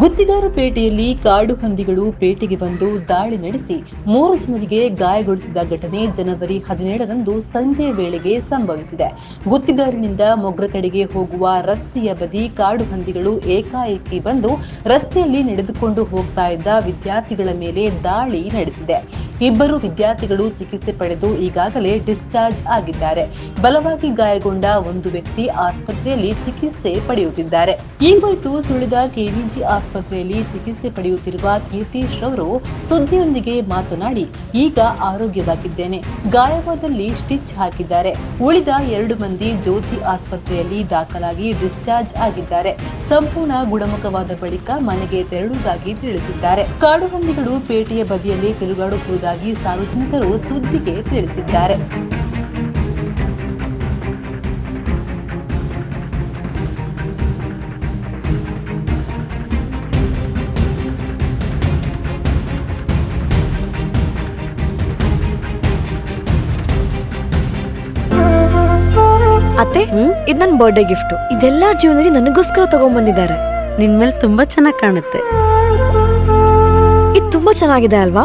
ಗುತ್ತಿಗಾರಪೇಟೆಯಲ್ಲಿ ಕಾಡು ಹಂದಿಗಳು ಪೇಟೆಗೆ ಬಂದು ದಾಳಿ ನಡೆಸಿ ಮೂರು ಜನರಿಗೆ ಗಾಯಗೊಳಿಸಿದ ಘಟನೆ ಜನವರಿ ಹದಿನೇಳರಂದು ಸಂಜೆಯ ವೇಳೆಗೆ ಸಂಭವಿಸಿದೆ. ಗುತ್ತಿಗಾರನಿಂದ ಮೊಗ್ರ ಕಡೆಗೆ ಹೋಗುವ ರಸ್ತೆಯ ಬದಿ ಕಾಡು ಹಂದಿಗಳು ಏಕಾಏಕಿ ಬಂದು ರಸ್ತೆಯಲ್ಲಿ ನಡೆದುಕೊಂಡು ಹೋಗ್ತಾ ಇದ್ದ ವಿದ್ಯಾರ್ಥಿಗಳ ಮೇಲೆ ದಾಳಿ ನಡೆಸಿದೆ. ಇಬ್ಬರು ವಿದ್ಯಾರ್ಥಿಗಳು ಚಿಕಿತ್ಸೆ ಪಡೆದು ಈಗಾಗಲೇ ಡಿಸ್ಚಾರ್ಜ್ ಆಗಿದ್ದಾರೆ. ಬಲವಾಗಿ ಗಾಯಗೊಂಡ ಒಂದು ವ್ಯಕ್ತಿ ಆಸ್ಪತ್ರೆಯಲ್ಲಿ ಚಿಕಿತ್ಸೆ ಪಡೆಯುತ್ತಿದ್ದಾರೆ. ಈ ಕುರಿತು ಸುಳಿದ ಕೆವಿಜಿ ಆಸ್ಪತ್ರೆಯಲ್ಲಿ ಚಿಕಿತ್ಸೆ ಪಡೆಯುತ್ತಿರುವ ಕೀರ್ತೀಶ್ ಅವರು ಸುದ್ದಿಯೊಂದಿಗೆ ಮಾತನಾಡಿ, ಈಗ ಆರೋಗ್ಯವಾಗಿದ್ದೇನೆ. ಗಾಯವಾದಲ್ಲಿ ಸ್ಟಿಚ್ ಹಾಕಿದ್ದಾರೆ. ಉಳಿದ ಎರಡು ಮಂದಿ ಜ್ಯೋತಿ ಆಸ್ಪತ್ರೆಯಲ್ಲಿ ದಾಖಲಾಗಿ ಡಿಸ್ಚಾರ್ಜ್ ಆಗಿದ್ದಾರೆ. ಸಂಪೂರ್ಣ ಗುಣಮುಖವಾದ ಬಳಿಕ ಮನೆಗೆ ತೆರಳುವುದಾಗಿ ತಿಳಿಸಿದ್ದಾರೆ. ಕಾಡು ಹಂದಿಗಳು ಪೇಟೆಯ ಬದಿಯಲ್ಲಿ ತಿರುಗಾಡುತ್ತಿರುವುದಾಗಿ ಸಾರ್ವಜನಿಕರು ಸುದ್ದಿಗೆ ತಿಳಿಸಿದ್ದಾರೆ. ಅತ್ತೆ ಇದ್ ನನ್ ಬರ್ಡೇ ಗಿಫ್ಟ್ ಇದೆಲ್ಲಾ ಜೀವನದಲ್ಲಿ ನನಗೋಸ್ಕರ ತಗೊಂಡ್ಬಂದಿದ್ದಾರೆ ನಿನ್ ಮೇಲೆ ತುಂಬಾ ಚೆನ್ನಾಗಿ ಕಾಣುತ್ತೆ. ಇದು ತುಂಬಾ ಚೆನ್ನಾಗಿದೆ ಅಲ್ವಾ?